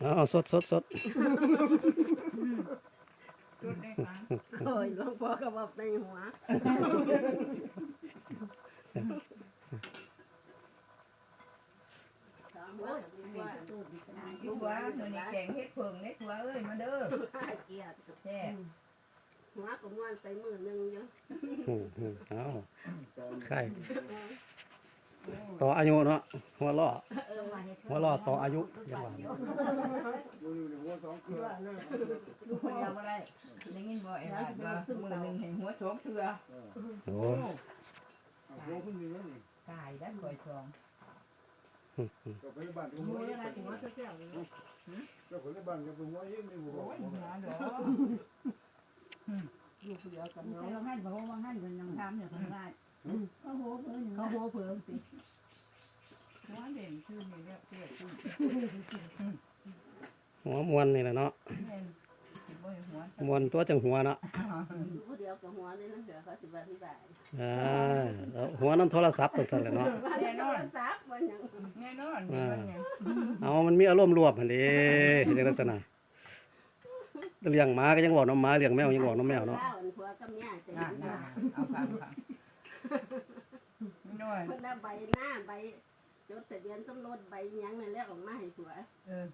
เอาสดสดสดจุดได้ครั้งโอ้ยหลวงพ่อก็บอกในหัวอยู่ว่ามื้อนี้แกงเฮ็ดเพิ่งเด้ตัวเอ้ยมาเด้อเกียดแท้หัวก็ม้วนใส่มือหนึ่งอยู่อืมอืมเอาไข่ต่ออายุเนาะหัวล้อ หัวล้อต่ออายุยังว่าลูกคนเดียวบ่ได้ได้ยินบ่ไอ้หลานว่ามื้อหนึงให้หัวสองเทื่อโอ้ตายได้ก่อยทองหัวอะไรหัวเสี้ยวๆนี่โอ้ยหาดอกอยู่เดียวกันเนาะเราให้เขาว่าให้กันยังทำเนี่ยคนง่ายเขาโหเพิ่นเขาโหเพิ่นสิหัวเด่น คือนี่เนี่ยเตี้ยขึ้นหัวมวนนี่แหละเนาะแม่นสิบ่ให้หัวมวนตัวจังหัวเนาะอยู่ผู้เดียวกับหัวนี่นั่นเดี๋ยวเขาสิบอธิบายอ่าแล้วหัวน้ำโทรศัพท์ตัวสั่นแหละเนาะว่าในโทรศัพท์ว่าหยังแน่นอนนี่มันไงเอามันมีอารมณ์รวมหั่นเด้เฮ็ดจังลักษณะเลี้ยงหมาก็ยังบอกน้ำหมาเลี้ยงแมวยังบอกน้ำแมวเนาะข้าวอันผัวกับเมียจะน่าเห็นน่าว่าเอาฟังฟังน้อยเพิ่นเอาใบหน้าใบ จดทะเบียนสมรสใบหยังนั่นแหละออกมาให้ผัวเออ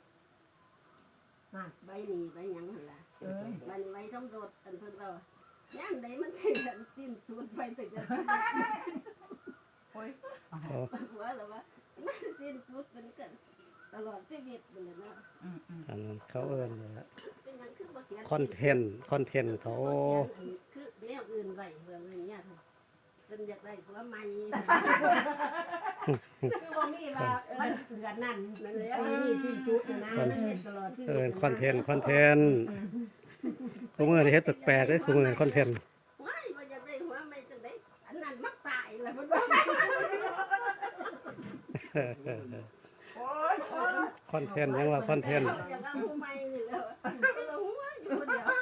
มาใบนี้ใบหยังหั่นล่ะเอ้ยมันไว้สมรสอันเพิ่นว่าย่ามใดมันสิกันสิ้นสุดไปถึงจะโอ้ยผัวแล้วว่ามันสิ้นสุดมันก็ตลอดชีวิตมันเลยเนาะอืมอืมอันนั้นเขาเอิ้นว่าเป็นหยังคือบ่เขียนคอนเทนต์คอนเทนต์เขา คือแนวอื่นไว้เพื่ออะไรเงี้ยค่ะเป็นอยากได้ผัวใหม่คือว่า มีว่ามันเดือนนั้นนั่นแหละมีสิ้นสุดนะนะมันเฮ็ดตลอดชีวิตเอิ้นคอนเทนต์คอนเทนต์ทุกมื้อนี่เฮ็ดแปลกๆเด้ทุกมื้อนี่คอนเทนต์ว้ายว่าอยากได้ผัวใหม่จังได๋อันนั้นมักตายแล้วมันว่าโอ้ยคอนเทนต์ยังว่าคอนเทนต์อยากเอาผัวใหม่นี่แล้วก็ละหัวอยู่คนเดียวซะ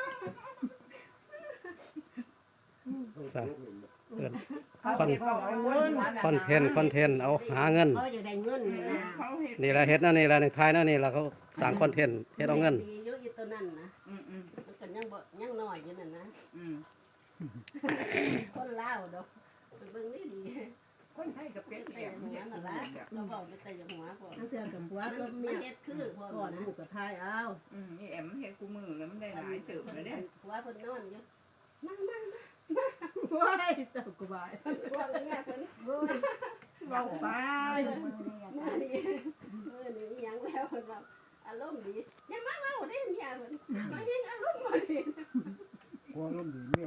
เอิ้นเขาเก็บเอาเงินคอนเทนต์คอนเทนต์เอาหาเงิน เขาอยากได้เงินนี่นะเขาเห็นนี่ละเฮ็ดนั่นนี่ละในท้ายนั่นนี่ละเขาสร้างคอนเทนต์เฮ็ดเอาเงินดีอยู่อยู่ตัวนั้นนะอืมอืมมันก็ยังบ่ยังน้อยอยู่นั่นนะอืมคนลาวดอกเบิ่งนี่ดีคนไทยกับเป็ดแต่เลี้ยงหัวเนี่ยนั่นละเราบอกไปแต่หัวพอนั่นเสือกับผัวว่าก็ก็เมีมียเฮ็ดคือพอก่อนนะลูกกับทายเอาอืมนี่แอมเฮ็ดกูมือแล้วมันได้หลายเติบเลยเด้หัวเพิ่นนอนอยู่มามามา ว้ายเจ้ากบายหัวเงี้ยเพิ่นบอกไปมื้อนี้มื้อนี้ยังแล้วเพิ่นว่าอารมณ์ดีอย่ามาเว้าเด้เนี่ยเพิ่นมาเฮ็ดอารมณ์บ่ดีความร่มดีเมีย